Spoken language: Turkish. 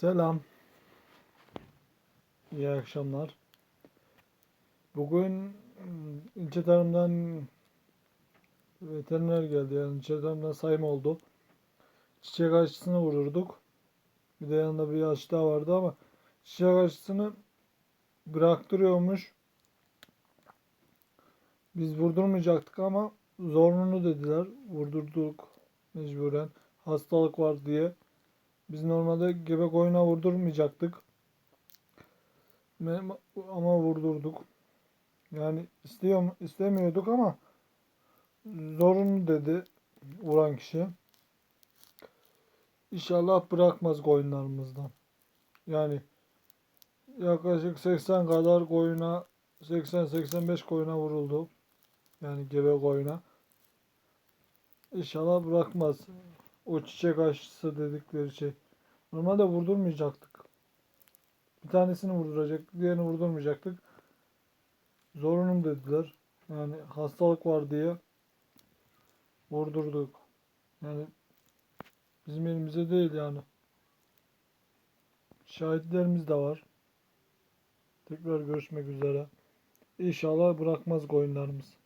Selam. İyi akşamlar. Bugün mm, ilçe tarımdan veteriner geldi. Yani ilçe tarımdan sayım oldu. Çiçek aşısını vururduk. Bir de yanında bir aşı daha vardı ama çiçek aşısını bıraktırıyormuş. Biz vurdurmayacaktık ama zorunlu dediler. Vurdurduk mecburen. Hastalık var diye. Biz normalde gebe koyuna vurdurmayacaktık. Ama vurdurduk. Yani istiyor istemiyorduk ama zorunlu dedi vuran kişi. İnşallah bırakmaz koyunlarımızdan. Yani yaklaşık 80 kadar koyuna 80-85 koyuna vuruldu. Yani gebe koyuna. İnşallah bırakmaz. O çiçek aşısı dedikleri şey. Normalde vurdurmayacaktık. Bir tanesini vurduracaktık, diğerini vurdurmayacaktık. Zorunum dediler. Yani hastalık var diye vurdurduk. Yani bizim elimize değil yani. Şahitlerimiz de var. Tekrar görüşmek üzere. İnşallah bırakmaz koyunlarımız.